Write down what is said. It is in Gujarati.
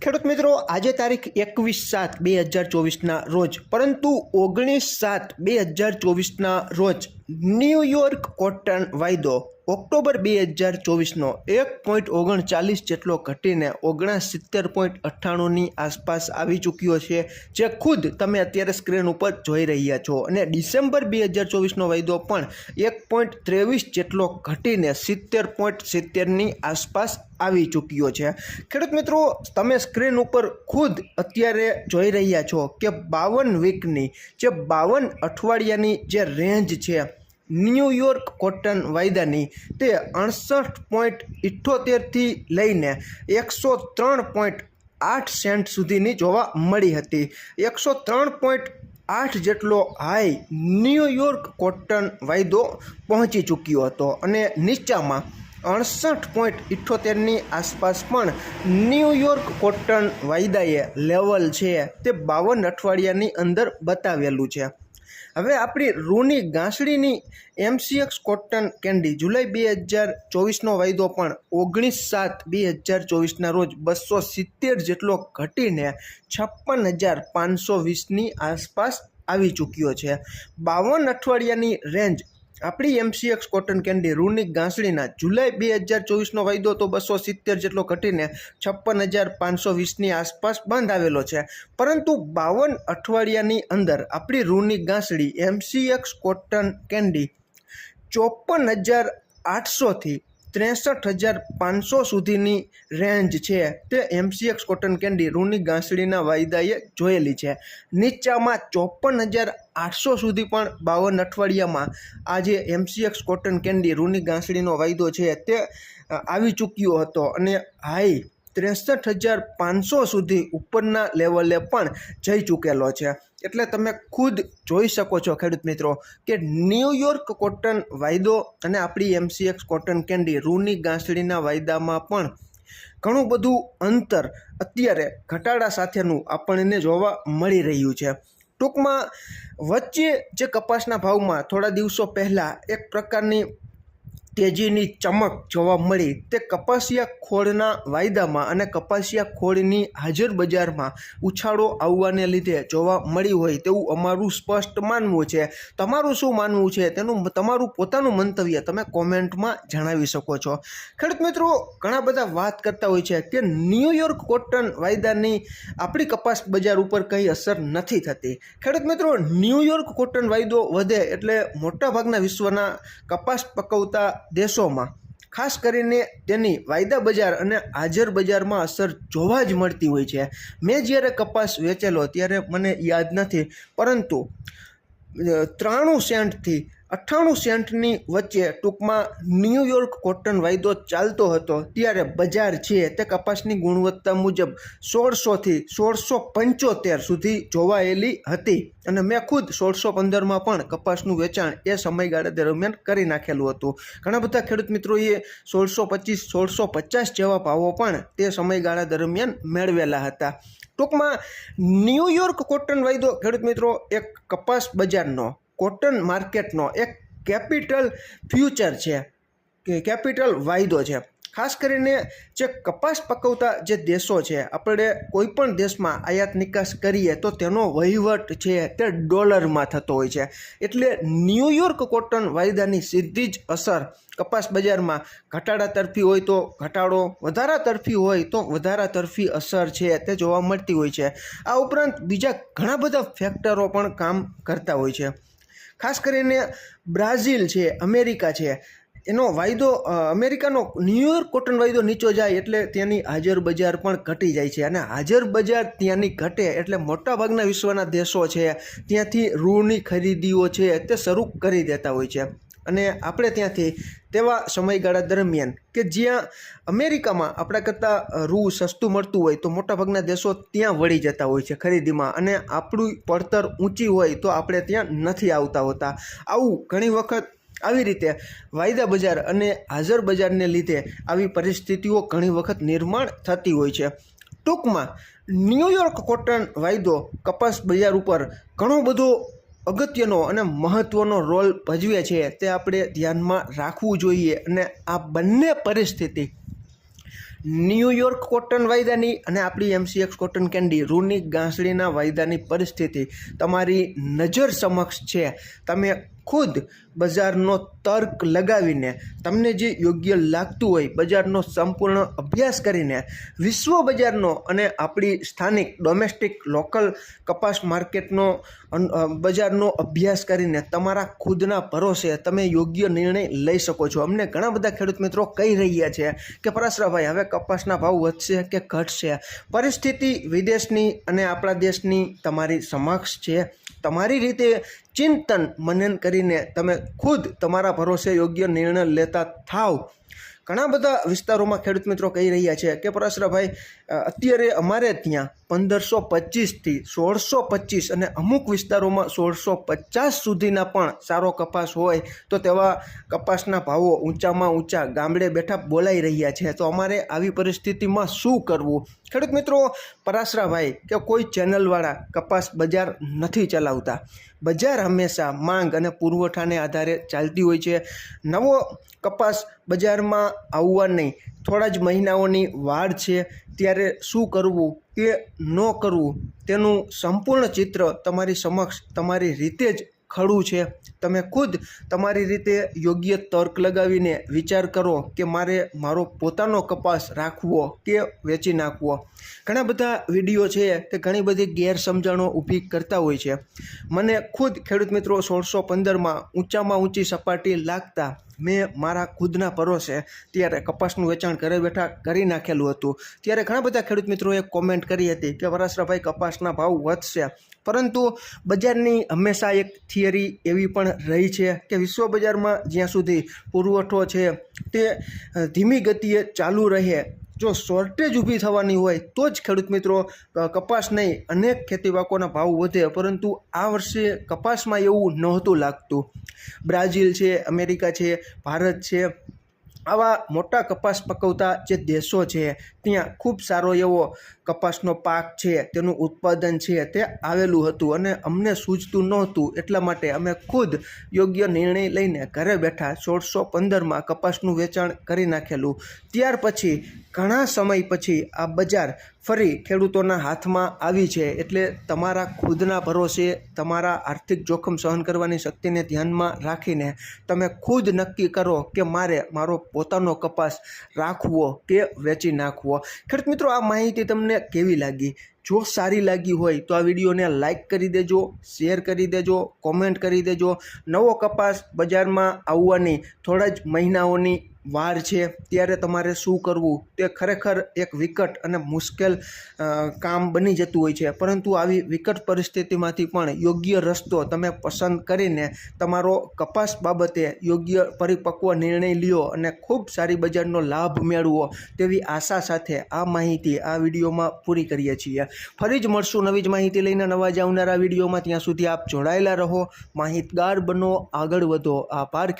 ખેડૂત મિત્રો, આજે તારીખ એકવીસ સાત બે હજાર ચોવીસના રોજ, પરંતુ ઓગણીસ સાત બે હજાર ચોવીસના રોજ ન્યૂયોર્ક કોટન વાયદો ઓક્ટોબર બે હજાર ચોવીસનો એક પોઈન્ટ ઓગણચાલીસ જેટલો ઘટીને ઓગણસિત્તેર પોઈન્ટ અઠ્ઠાણુંની આસપાસ આવી ચૂક્યો છે, જે ખુદ તમે અત્યારે સ્ક્રીન ઉપર જોઈ રહ્યા છો. અને ડિસેમ્બર બે હજાર ચોવીસનો વાયદો પણ એક પોઈન્ટ ત્રેવીસ જેટલો ઘટીને સિત્તેર પોઈન્ટ સિત્તેરની આસપાસ આવી ચૂક્યો છે. ખેડૂત મિત્રો, તમે સ્ક્રીન ઉપર ખુદ અત્યારે જોઈ રહ્યા છો કે બાવન વીકની જે બાવન અઠવાડિયાની જે રેન્જ છે ન્યૂયોર્ક કોટન વાયદાની તે અડસઠ પોઈન્ટ ઇઠ્ઠોતેરથી લઈને એકસો ત્રણ પોઈન્ટ આઠ સેન્ટ સુધીની જોવા મળી હતી. એકસો ત્રણ પોઈન્ટ આઠ જેટલો હાઈ ન્યૂયોર્ક કોટન વાયદો પહોંચી ચૂક્યો હતો અને નીચામાં અડસઠ પોઈન્ટ ઇઠ્ઠોતેરની આસપાસ પણ ન્યૂયોર્ક કોટન વાયદાએ લેવલ છે તે બાવન અઠવાડિયાની અંદર બતાવેલું છે. હવે આપણી રૂની ગાંસડીની એમસીએક્સ કોટન કેન્ડી જુલાઈ બે હજાર ચોવીસનો વાયદો પણ ઓગણીસ સાત બે હજાર ચોવીસના રોજ બસો સિત્તેર જેટલો ઘટીને છપ્પન હજાર પાંચસો વીસની આસપાસ આવી ચૂક્યો છે. બાવન અઠવાડિયાની રેન્જ આપણી એમસીએક્સ કોટન કેન્ડી રૂની ગાંસડીના જુલાઈ બે હજાર ચોવીસનો વાયદો તો બસો સિત્તેર જેટલો ઘટીને છપ્પન હજાર પાંચસો વીસની આસપાસ બંધ આવેલો છે. પરંતુ બાવન અઠવાડિયાની અંદર આપણી રૂની ગાંસડી એમસીએક્સ કોટન કેન્ડી ચોપન હજાર આઠસોથી ત્રેસઠ હજાર પાંચસો સુધીની રેન્જ છે. તે એમસીએક્સ કોટન કેન્ડી રૂની ગાંસડીના વાયદાએ જોયેલી છે. નીચામાં ચોપન હજાર આઠસો સુધી પણ બાવન અઠવાડિયામાં આ જે એમસીએક્સ કોટન કેન્ડી રૂની ગાંસડીનો વાયદો છે તે આવી ચૂક્યો હતો અને હાઈ ત્રેસઠ હજાર પાંચસો સુધી ઉપરના લેવલે પણ જઈ ચૂકેલો છે. એટલે તમે ખુદ જોઈ શકો છો, ખેડૂત મિત્રો, કે ન્યૂયોર્ક કોટન વાયદો અને આપણી એમસીએક્સ કોટન કેન્ડી રૂની ગાંસડીના વાયદામાં પણ ઘણું બધું અંતર અત્યારે ઘટાડા સાથેનું આપણને જોવા મળી રહ્યું છે. ટૂંકમાં વચ્ચે જે કપાસના ભાવમાં થોડા દિવસો પહેલાં એક પ્રકારની તેજીની ચમક જોવા મળી તે કપાસિયા ખોળના વાયદામાં અને કપાસિયા ખોળની હાજર બજારમાં ઉછાળો આવવાને લીધે જોવા મળી હોય તેવું અમારું સ્પષ્ટ માનવું છે. તમારું શું માનવું છે? તેનું તમારું પોતાનું મંતવ્ય તમે કોમેન્ટમાં જણાવી શકો છો. ખેડૂત મિત્રો, ઘણા બધા વાત કરતા હોય છે કે ન્યૂયોર્ક કોટન વાયદાની આપણી કપાસ બજાર ઉપર કંઈ અસર નથી થતી. ખેડૂત મિત્રો ન્યૂયોર્ક કોટન વાયદો વધે એટલે મોટાભાગના વિશ્વના કપાસ પકવતા દેશોમાં, ખાસ કરીને તેની વાયદા બજાર અને હાજર બજારમાં અસર જોવા જ મળતી હોય છે. મેં જ્યારે કપાસ વેચેલો, ત્યારે મને યાદ નથી, પરંતુ ત્રાણું સેન્ટથી અઠ્ઠાણું સેન્ટની વચ્ચે ટૂંકમાં ન્યૂયોર્ક કોટન વાયદો ચાલતો હતો. ત્યારે બજાર છે તે કપાસની ગુણવત્તા મુજબ સોળસોથી સોળસો પંચોતેર સુધી જોવાયેલી હતી અને મેં ખુદ સોળસો પંદરમાં પણ કપાસનું વેચાણ એ સમયગાળા દરમિયાન કરી નાખેલું હતું. ઘણા બધા ખેડૂત મિત્રોએ સોળસો પચીસ, સોળસો પચાસ જેવા ભાવો પણ તે સમયગાળા દરમિયાન મેળવેલા હતા. ટૂંકમાં ન્યૂયોર્ક કોટન વાયદો ખેડૂત મિત્રો એક કપાસ બજારનો કોટન માર્કેટનો એક કેપિટલ ફ્યુચર છે, કે કેપિટલ વાયદો છે. ખાસ કરીને જે કપાસ પકવતા જે દેશો છે, આપણે કોઈ પણ દેશમાં આયાત નિકાસ કરીએ તો તેનો વહીવટ છે તે ડોલરમાં થતો હોય છે. એટલે ન્યૂયોર્ક કોટન વાયદાની સીધી જ અસર કપાસ બજારમાં ઘટાડા તરફી હોય તો ઘટાડો, વધારા તરફી હોય તો વધારા તરફી અસર છે તે જોવા મળતી હોય છે. આ ઉપરાંત બીજા ઘણા બધા ફેક્ટરો પણ કામ કરતા હોય છે. ખાસ કરીને બ્રાઝિલ છે, અમેરિકા છે. એનો વાયદો અમેરિકાનો ન્યૂયોર્ક કોટન વાયદો નીચો જાય એટલે ત્યાંની હાજર બજાર પણ ઘટી જાય છે. અને હાજર બજાર ત્યાંની ઘટે એટલે મોટાભાગના વિશ્વના દેશો છે, ત્યાંથી રૂની ખરીદીઓ છે તે શરૂ કરી દેતા હોય છે. અને આપણે ત્યાંથી તેવા સમયગાળા દરમિયાન કે જ્યાં અમેરિકામાં આપણા કરતાં રૂ સસ્તું મળતું હોય તો મોટાભાગના દેશો ત્યાં વળી જતા હોય છે ખરીદીમાં. અને આપણું પડતર ઊંચી હોય તો આપણે ત્યાં નથી આવતા હોતા. આવું ઘણી વખત આવી રીતે વાયદા બજાર અને હાજર બજારને લીધે આવી પરિસ્થિતિઓ ઘણી વખત નિર્માણ થતી હોય છે. ટૂંકમાં ન્યૂયોર્ક કોટન વાયદો કપાસ બજાર ઉપર ઘણો બધો અગત્યનો અને મહત્ત્વનો રોલ ભજવે છે તે આપણે ધ્યાનમાં રાખવું જોઈએ અને આ બંને પરિસ્થિતિ ન્યૂયોર્ક કોટન વાયદાની અને આપણી એમસીએક્સ કોટન કેન્ડી રૂની ગાંસડીના વાયદાની પરિસ્થિતિ તમારી નજર સમક્ષ છે. તમે ખુદ બજારનો તર્ક લગાવીને, તમને જે યોગ્ય લાગતું હોય, બજારનો સંપૂર્ણ અભ્યાસ કરીને વિશ્વ બજારનો અને આપણી સ્થાનિક ડોમેસ્ટિક લોકલ કપાસ માર્કેટનો બજારનો અભ્યાસ કરીને તમારા ખુદના ભરોસે તમે યોગ્ય નિર્ણય લઈ શકો છો. અમને ઘણા બધા ખેડૂત મિત્રો કહી રહ્યા છે કે, પરાશરાભાઈ, હવે કપાસના ભાવ વધશે કે ઘટશે? પરિસ્થિતિ વિદેશની અને આપણા દેશની તમારી સમક્ષ છે. તમારી રીતે ચિંતન મનન કરીને તમે ખુદ તમારા ભરોસે યોગ્ય નિર્ણય લેતા થાવ. ઘણા બધા વિસ્તારોમાં ખેડૂત મિત્રો કહી રહ્યા છે કે પરાશરાભાઈ અત્યારે અમારે ત્યાં પંદરસો પચીસથી સોળસો પચીસ અને અમુક વિસ્તારોમાં સોળસો પચાસ સુધીના પણ સારો કપાસ હોય તો તેવા કપાસના ભાવો ઊંચામાં ઊંચા ગામડે બેઠા બોલાઈ રહ્યા છે. તો અમારે આવી પરિસ્થિતિમાં શું કરવું? ખેડૂત મિત્રો, પરાશરાભાઈ, કે કોઈ ચેનલવાળા કપાસ બજાર નથી ચલાવતા. બજાર હંમેશા માંગ અને પુરવઠાને આધારે ચાલતી હોય છે. નવો કપાસ બજારમાં આવવા નહીં. થોડા જ મહિનાઓની વાડ છે. ત્યારે શું કરવું, કે ન કરવું, તેનું સંપૂર્ણ ચિત્ર તમારી સમક્ષ, તમારી રીતે જ ખડું છે. તમે ખુદ તમારી રીતે યોગ્ય તર્ક લગાવીને વિચાર કરો કે મારે મારો પોતાનો કપાસ રાખવો કે વેચી નાખવો. ઘણા બધા વીડિયો છે તે ઘણી બધી ગેરસમજણો ઊભી કરતા હોય છે. મને ખુદ ખેડૂત મિત્રો સોળસો પંદરમાં ઊંચામાં ઊંચી સપાટી લાગતા મેં મારા ખુદના પરોશે ત્યારે કપાસનું વેચાણ ઘરે બેઠા કરી નાખેલું હતું. ત્યારે ઘણા બધા ખેડૂત મિત્રોએ કોમેન્ટ કરી હતી કે વરાસરાભાઈ કપાસના ભાવ વધશે. પરંતુ બજારની હંમેશા એક થિયરી એવી પણ રહી છે કે વિશ્વ બજારમાં જ્યાં સુધી પુરવઠો છે તે ધીમી ગતિએ ચાલુ રહે જો શોર્ટેજ ઊભી થવાની હોય તો જ ખેડૂત મિત્રો કપાસ નહીં, અનેક ખેતી પાકોના ભાવ વધે, પરંતુ આ વર્ષે કપાસમાં એવું નહોતું લાગતું. બ્રાઝિલ છે, અમેરિકા છે, ભારત છે, આવા મોટા કપાસ પકવતા જે દેશો છે ત્યાં ખૂબ સારો એવો કપાસનો પાક છે, તેનું ઉત્પાદન છે, તે આવેલું હતું અને અમને સૂઝતું નહોતું. એટલા માટે અમે ખુદ યોગ્ય નિર્ણય લઈને ઘરે બેઠા સોળસો પંદરમાં કપાસનું વેચાણ કરી નાખેલું. ત્યાર પછી, ઘણા સમય પછી આ બજાર ફરી ખેડૂતોના હાથમાં આવી છે, એટલે તમારા ખુદના ભરોસે, તમારા આર્થિક જોખમ સહન કરવાની શક્તિને ધ્યાનમાં રાખીને તમે ખુદ નક્કી કરો કે મારે મારો પોતાનો કપાસ રાખવો કે વેચી નાખવો. ખેડૂત મિત્રો આ માહિતી તમને કેવી લાગી? જો સારી લાગી હોય તો આ વિડીયોને લાઇક કરી દેજો શેર કરી દેજો કોમેન્ટ કરી દેજો. નવો કપાસ બજારમાં આવવાની થોડા જ મહિનાઓની વાર છે, ત્યારે તમારે શું કરવું? તે ખરેખર એક વિકટ અને મુશ્કેલ કામ બની જતું હોય છે. પરંતુ આવી વિકટ પરિસ્થિતિમાંથી પણ યોગ્ય રસ્તો તમે પસંદ કરીને તમારો કપાસ બાબતે યોગ્ય પરિપક્વ નિર્ણય લ્યો અને ખૂબ સારી બજારનો લાભ મેળવો તેવી આશા સાથે આ માહિતી આ વિડીયોમાં પૂરી કરીએ છીએ. ફરી જ મળશું નવી જ માહિતી લઈને નવા જ આવનારા વિડીયોમાં. ત્યાં સુધી આપ જોડાયેલા રહો. માહિતગાર બનો, આગળ વધો. આ ખેડૂત